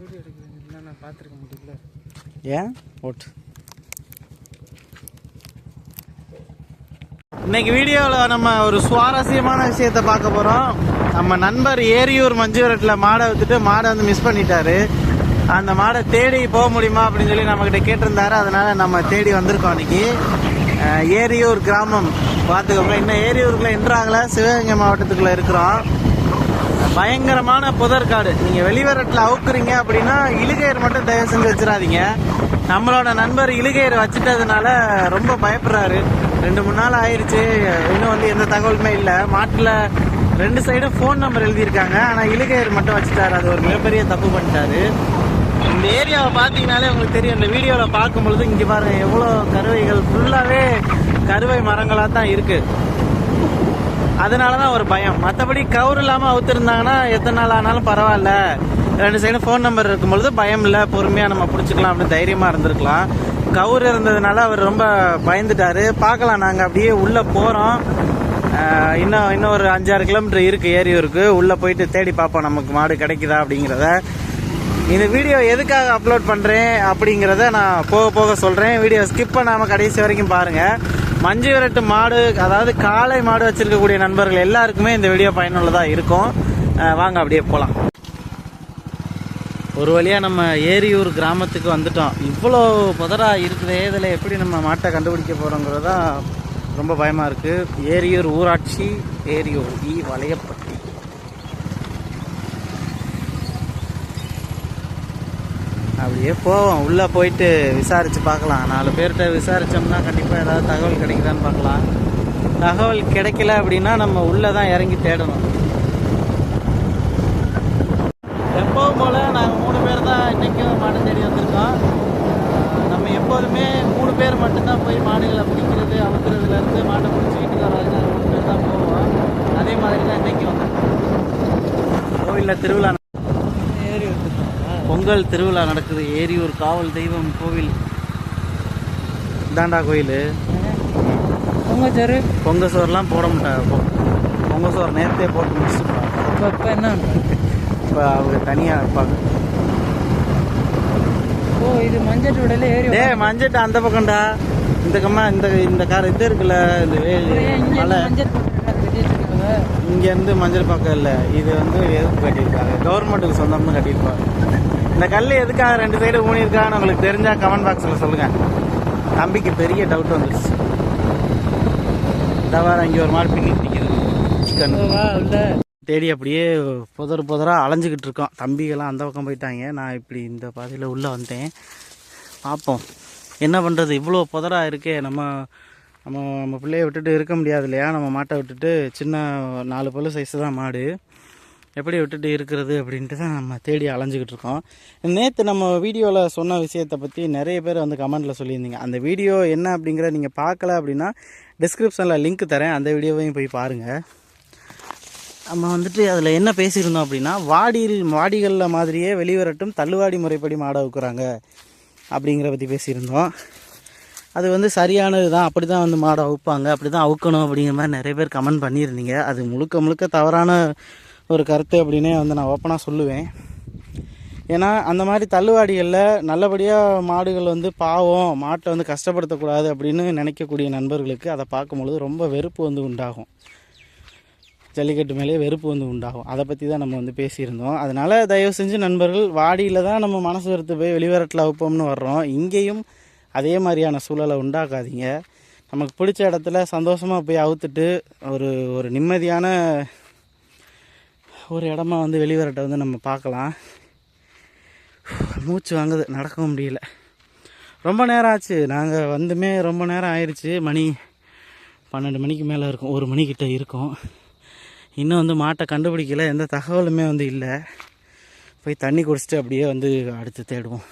Video எடுக்கிறேன். நான் பார்த்துருக்க முடியல. ஏன்? ஓட்டு. இன்னைக்கு வீடியோவில் நம்ம ஒரு சுவாரஸ்யமான விஷயத்தை பார்க்க போகிறோம் நம்ம நண்பர் ஏரியூர் மஞ்சுவரட்டில் மாடை வித்துட்டு மாடை வந்து மிஸ் பண்ணிட்டாரு. அந்த மாடை தேடி போக முடியுமா அப்படின்னு சொல்லி நம்மக்கிட்ட கேட்டிருந்தாரு. அதனால நம்ம தேடி வந்திருக்கோம் அஹ், ஏரியூர் கிராமம். பார்த்துக்கோங்க. இன்னும் ஏரியூருக்குள்ள என்ட்ராகல சிவகங்கை மாவட்டத்துக்குள்ள இருக்கிறோம். பயங்கரமான புதற்காடு நீங்கள் வெளிவரட்டில் அவுக்குறீங்க அப்படின்னா இழுகையர் மட்டும் தயவு செஞ்சு வச்சிடாதீங்க. நம்மளோட நண்பர் இழுகையர் வச்சுட்டதுனால ரொம்ப பயப்படுறாரு. ரெண்டு மூணு நாள் ஆயிடுச்சு இன்னும் வந்து எந்த தகவலுமே இல்லை. மாட்டில் ரெண்டு சைடும் ஃபோன் நம்பர் எழுதியிருக்காங்க. ஆனால் இழுகையர் மட்டும் வச்சுட்டாரு. அது ஒரு மிகப்பெரிய தப்பு பண்ணிட்டாரு. இந்த ஏரியாவை பார்த்தீங்கனாலே உங்களுக்கு தெரியும். இந்த வீடியோவில் பார்க்கும்பொழுது இங்கே பாருங்கள் எவ்வளோ கருவைகள். ஃபுல்லாகவே கருவை மரங்களாக தான் இருக்குது அதனால தான் ஒரு பயம். மற்றபடி கவுர் இல்லாமல் அவுத்திருந்தாங்கன்னா எத்தனை நாள் ஆனாலும் பரவாயில்ல. ரெண்டு சைடும் ஃபோன் நம்பர் இருக்கும்பொழுது பயம் இல்லை பொறுமையாக நம்ம பிடிச்சிக்கலாம் அப்படின்னு தைரியமாக இருந்திருக்கலாம். கவுர் இருந்ததுனால அவர் ரொம்ப பயந்துட்டாரு. பார்க்கலாம் நாங்கள் அப்படியே உள்ளே போகிறோம் இன்னும் இன்னும் ஒரு அஞ்சாறு கிலோமீட்டர் இருக்குது ஏரியூருக்கு உள்ளே போயிட்டு தேடி பார்ப்போம் நமக்கு மாடு கிடைக்குதா அப்படிங்கிறத. இந்த வீடியோ எதுக்காக அப்லோட் பண்ணுறேன் அப்படிங்கிறத நான் போக போக சொல்கிறேன் வீடியோ ஸ்கிப் பண்ணாமல் கடைசி வரைக்கும் பாருங்கள் மஞ்சு விரட்டு மாடு அதாவது காளை மாடு வச்சிருக்கக்கூடிய நண்பர்கள் எல்லாருக்குமே இந்த வீடியோ பயனுள்ளதாக இருக்கும். வாங்க அப்படியே போகலாம் ஒரு வழியாக நம்ம ஏரியூர் கிராமத்துக்கு வந்துட்டோம். இவ்வளோ புதராக இருக்குதே இதில் எப்படி நம்ம மாட்டை கண்டுபிடிக்க போகிறோங்கிறது தான் ரொம்ப பயமாக இருக்குது ஏரியூர் ஊராட்சி ஏரியூர் இ வளையப்பட்டி. அப்படியே போவோம். உள்ளே போயிட்டு விசாரித்து பார்க்கலாம். நாலு பேர்கிட்ட விசாரித்தோம்னா கண்டிப்பாக ஏதாவது தகவல் கிடைக்குதான்னு பார்க்கலாம். தகவல் கிடைக்கல அப்படின்னா நம்ம உள்ளே தான் இறங்கி தேடணும். எப்போவும் போல் நாங்கள் மூணு பேர் தான் இன்றைக்கும் மாடு தேடி வந்திருக்கோம். நம்ம எப்போதுமே மூணு பேர் மட்டும்தான் போய் மாடுகளை பிடிக்கிறது அவுக்கிறதுலேருந்து மாட்டை பிடிச்சி வீட்டுக்கு வராது மூணு பேர் தான் போவோம். அதே மாதிரி தான் இன்றைக்கி வந்திருக்கோம் கோவிலில் திருவிழா பொங்கல் திருவிழா நடக்குது. ஏரியூர் காவல் தெய்வம் கோவில். இதாண்டா கோயில். உங்க சரு பொங்க சோறுலாம் போட மாட்டாங்க பொ- பொங்க சோறு நேரத்தே போட்டு முடிச்சுருப்பாங்க இப்போ இப்போ என்ன இப்போ அவங்க தனியாக இருப்பாங்க. ஓ இது மஞ்சள் உடல ஏறி டேய் மஞ்சட்டு அந்த பக்கம்டா. இந்த கம்மா இந்த இந்த கார் இது இருக்குல்ல இந்த வேலி மலை. இங்கேருந்து மஞ்சள் பக்கம் இல்லை. இது வந்து எதுக்கு கட்டியிருக்காங்க? கவர்மெண்ட்டுக்கு சொந்தம்னு கட்டியிருப்பாங்க. இந்த கல் எதுக்காக ரெண்டு சைடு ஊனியிருக்காங்கன்னு உங்களுக்கு தெரிஞ்சால் கமெண்ட் பாக்ஸில் சொல்லுங்கள் தம்பிக்கு பெரிய டவுட் வந்துருச்சு. தவிர இங்கே ஒரு மாதிரி பின்னி நிற்கிது சிக்கன் தேடி அப்படியே புதர் புதராக அலைஞ்சிக்கிட்டு இருக்கோம். தம்பிகள்லாம் அந்த பக்கம் போயிட்டாங்க. நான் இப்படி இந்த பாதையில் உள்ளே வந்தேன். பார்ப்போம். என்ன பண்ணுறது இவ்வளோ புதராக இருக்கே. நம்ம நம்ம நம்ம பிள்ளைய விட்டுட்டு இருக்க முடியாது இல்லையா? நம்ம மாட்டை விட்டுட்டு சின்ன நாலு பல்லு சைஸு தான் மாடு. எப்படி விட்டுட்டு இருக்கிறது அப்படின்ட்டு தான் நம்ம தேடி அலைஞ்சிக்கிட்டு இருக்கோம். நேற்று நம்ம வீடியோவில் சொன்ன விஷயத்தை பற்றி நிறைய பேர் வந்து கமெண்ட்டில் சொல்லியிருந்தீங்க. அந்த வீடியோ என்ன அப்படிங்கிற நீங்கள் பார்க்கல அப்படின்னா டிஸ்கிரிப்ஷனில் லிங்க் தரேன். அந்த வீடியோவையும் போய் பாருங்கள் நம்ம வந்துட்டு அதில் என்ன பேசியிருந்தோம் அப்படின்னா வாடியில் வாடிகளில் மாதிரியே வெளிவரட்டும் தள்ளுவாடி முறைப்படி மாட வைக்கிறாங்க அப்படிங்கிற பற்றி பேசியிருந்தோம். அது வந்து சரியானது தான். அப்படி தான் வந்து மாடை அவுப்பாங்க. அப்படி தான் அவுக்கணும் அப்படிங்கிற மாதிரி நிறைய பேர் கமெண்ட் பண்ணியிருந்தீங்க. அது முழுக்க முழுக்க தவறான ஒரு கருத்து அப்படின்னே வந்து நான் ஓப்பனாக சொல்லுவேன். ஏன்னா அந்த மாதிரி தள்ளுவாடிகளில் நல்லபடியாக மாடுகள் வந்து பாவம் மாட்டை வந்து கஷ்டப்படுத்தக்கூடாது அப்படின்னு நினைக்கக்கூடிய நண்பர்களுக்கு அதை பார்க்கும்பொழுது ரொம்ப வெறுப்பு வந்து உண்டாகும். ஜல்லிக்கட்டு மேலே வெறுப்பு வந்து உண்டாகும். அதை பற்றி தான் நம்ம வந்து பேசியிருந்தோம். அதனால் தயவு செஞ்சு நண்பர்கள் வாடியில் தான் நம்ம மனசு வெறுத்து போய் வெளிவரட்டில் வைப்போம்னு வர்றோம். இங்கேயும் அதே மாதிரியான சூழலை உண்டாக்காதீங்க. நமக்கு பிடிச்ச இடத்துல சந்தோஷமாக போய் அவுத்துட்டு ஒரு ஒரு நிம்மதியான ஒரு இடமா வந்து வெளிவரட்டை வந்து நம்ம பார்க்கலாம் மூச்சு வாங்குது நடக்கவும் முடியல. ரொம்ப நேரம் ஆச்சு. நாங்கள் வந்துமே ரொம்ப நேரம் ஆயிடுச்சு மணி பன்னெண்டு மணிக்கு மேலே இருக்கும். ஒரு மணிக்கிட்ட இருக்கும். இன்னும் வந்து மாட்டை கண்டுபிடிக்கல. எந்த தகவலுமே வந்து இல்லை. போய் தண்ணி குடிச்சிட்டு அப்படியே வந்து அடுத்து தேடுவோம்.